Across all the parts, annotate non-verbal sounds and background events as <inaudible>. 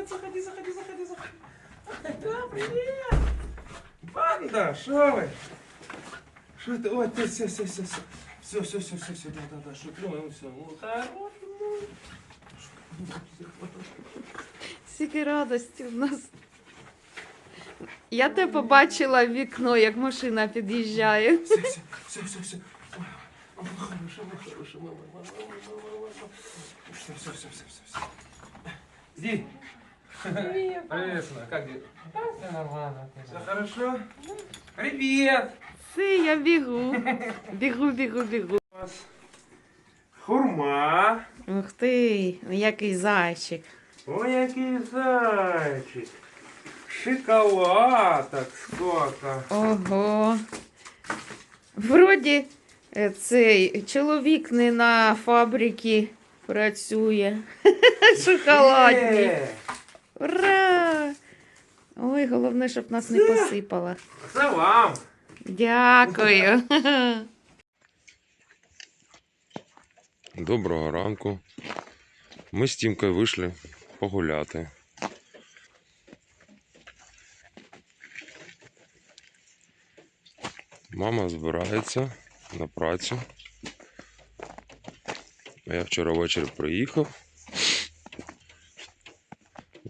Привет, заходи, заходи, заходи, заходи. Да, привет. Банда, шо вы? Шо ты? Ой, ты, все, все, все, все. Все, все, все, все, все, да, да, да, шо ты, все. Скільки радості в нас. Я тебе побачила в вікно, як машина під'їжджає. Все, все, все, все, все. Хороша, хороша, мама. Все, все, все, все, все, Привет. Привет, как дела? Все нормально. Все хорошо? Привет! Все, я бігу. Бігу, бігу, бігу. У вас хурма. Ух ти, який зайчик. Ой, який зайчик. Шоколадок сколько. Ого. Вроді е, цей чоловік не на фабриці працює. <laughs> Шоколадні. Е, Ура! Ой, головне, щоб нас не посипало. Це вам. Дякую. Доброго ранку. Ми з Тімкою вийшли погуляти. Мама збирається на працю. А Я вчора ввечері приїхав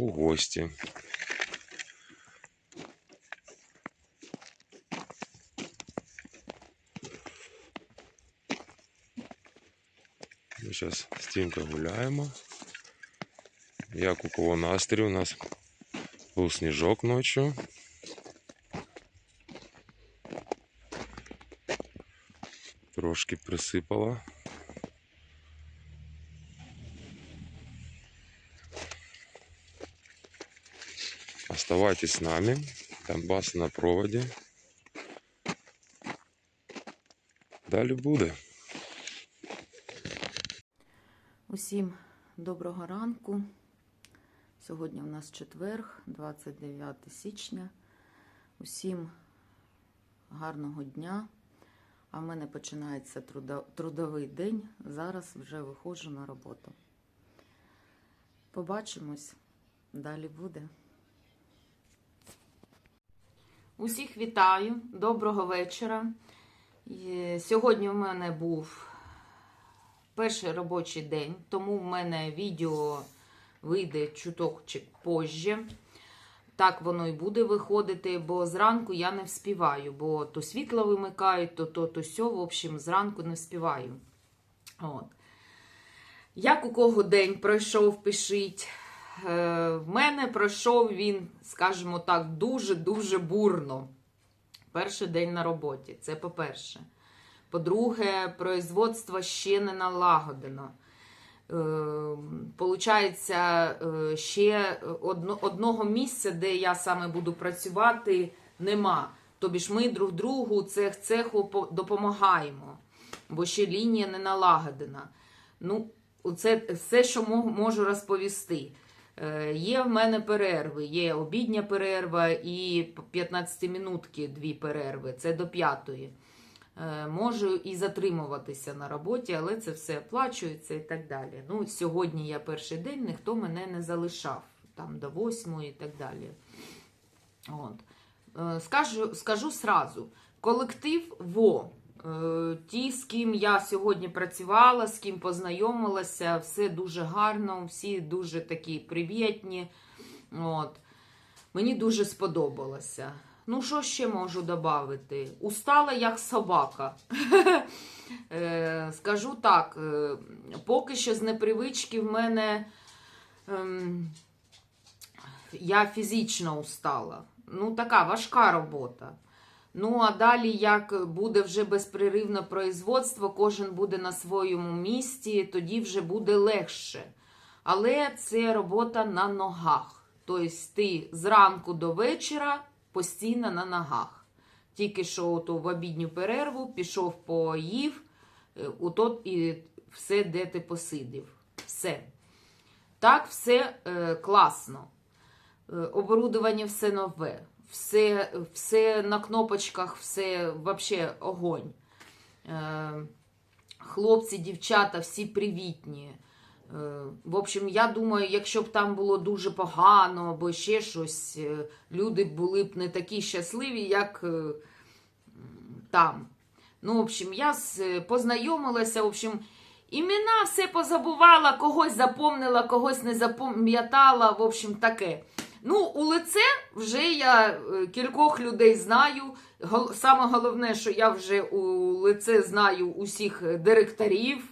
у гості. Ми зараз Тімкою гуляємо. Як у кого настрій, у нас був сніжок ночі. Трошки присипало. Оставайтесь с нами. Донбас на проводі. Далі буде. Усім доброго ранку. Сьогодні у нас четверг, 29 січня. Усім гарного дня. А в мене починається трудовий день. Зараз вже виходжу на роботу. Побачимось. Далі буде. Усіх вітаю, доброго вечора. Сьогодні в мене був перший робочий день, тому в мене відео вийде чуток чи позже. Так воно і буде виходити, бо зранку я не вспіваю, бо то світло вимикають, то то, то сьо, в общем, зранку не вспіваю. От. Як у кого день пройшов, пишіть. Е, в мене пройшов він, скажімо так, дуже-дуже бурно. Перший день на роботі, це по-перше. По-друге, производство ще не налагодено. Е, Получається, е, ще одного місця, де я саме буду працювати, нема. Тобі ж ми друг другу цех цеху допомагаємо, бо ще лінія не налагодена. Ну, це все, що можу розповісти. Е, Є в мене перерви, є обідня перерва і 15-минутки дві перерви, це до п'ятої. Е, Можу і затримуватися на роботі, але це все оплачується і так далі. Ну, сьогодні я перший день, ніхто мене не залишав там до восьмої і так далі. От. Е, Скажу, скажу сразу: колектив ВО. Е, Ті, з ким я сьогодні працювала, з ким познайомилася, все дуже гарно, всі дуже такі привітні. От. Мені дуже сподобалося. Ну, що ще можу додати? Устала як собака. <laughs> Е, Скажу так, е, поки що з непривички в мене ем, я фізично устала. Ну, така важка робота. Ну, а далі, як буде вже безперервне производство, кожен буде на своєму місці, тоді вже буде легше. Але це робота на ногах. Тобто ти зранку до вечора постійно на ногах. Тільки що ото в обідню перерву пішов поїв, е, ото і все, де ти посидів. Все. Так, все е, класно. Е, оборудування все нове, все, все на кнопочках, все вообще огонь. Е, хлопці, дівчата, всі привітні. Е, В общем, я думаю, якщо б там було дуже погано або ще щось, е, люди були б не такі щасливі, як е, там. Ну, в общем, я познайомилася, в общем, імена все позабувала, когось запомнила, когось не запам'ятала, в общем, таке. Ну, у лице вже я е, кількох людей знаю. Саме головне, що я вже у лице знаю усіх директорів,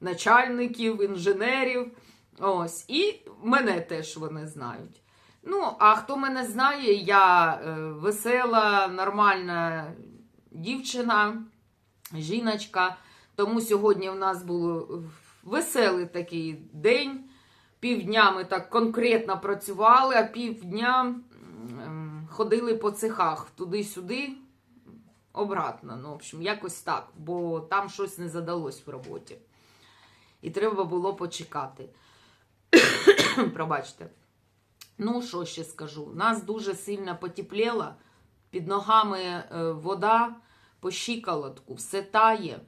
начальників, інженерів. Ось. І мене теж вони знають. Ну, а хто мене знає, я е, весела, нормальна дівчина, жіночка. Тому сьогодні в нас був веселий такий день. Півдня ми так конкретно працювали, а півдня ходили по цехах туди-сюди, обратно. Ну, в общем, якось так, бо там щось не задалось в роботі. І треба було почекати. <coughs> Пробачте. Ну, що ще скажу? Нас дуже сильно потепліло, під ногами е, вода по щиколотку, все тає.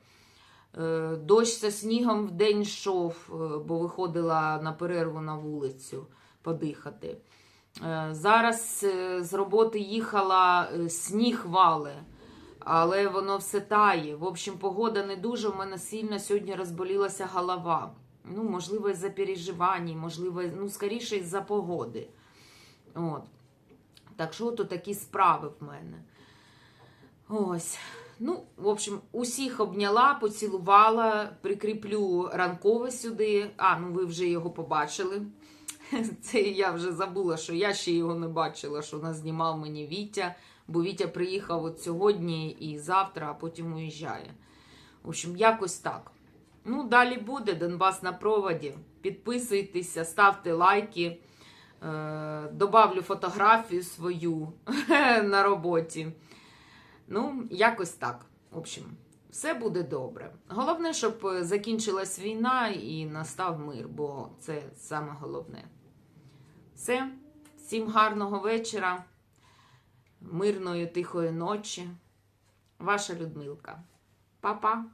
Е, Дощ зі снігом в день йшов, е, бо виходила на перерву на вулицю подихати. Е, Зараз з роботи їхала, сніг вале, але воно все тає. В общем, погода не дуже. У мене сильно сьогодні розболілася голова. Ну, можливо, із-за переживань, можливо, ну, скоріше, із-за погоди. От. Так що то такі справи в мене. Ось. Ну, в общем, усіх обняла, поцілувала, прикріплю ранкове сюди. А, ну ви вже його побачили. <laughs> Це я вже забула, що я ще його не бачила, що нас знімав мені Вітя, бо Вітя приїхав от сьогодні і завтра, а потім уїжджає. В общем, якось так. Ну, далі буде Донбас на проводі. Підписуйтеся, ставте лайки. Е, добавлю фотографію свою <laughs> на роботі. Ну, якось так. В общем, все буде добре. Головне, щоб е, закінчилась війна і настав мир, бо це саме головне. Все. Всім гарного вечора, мирної тихої ночі. Ваша Людмилка. Па-па.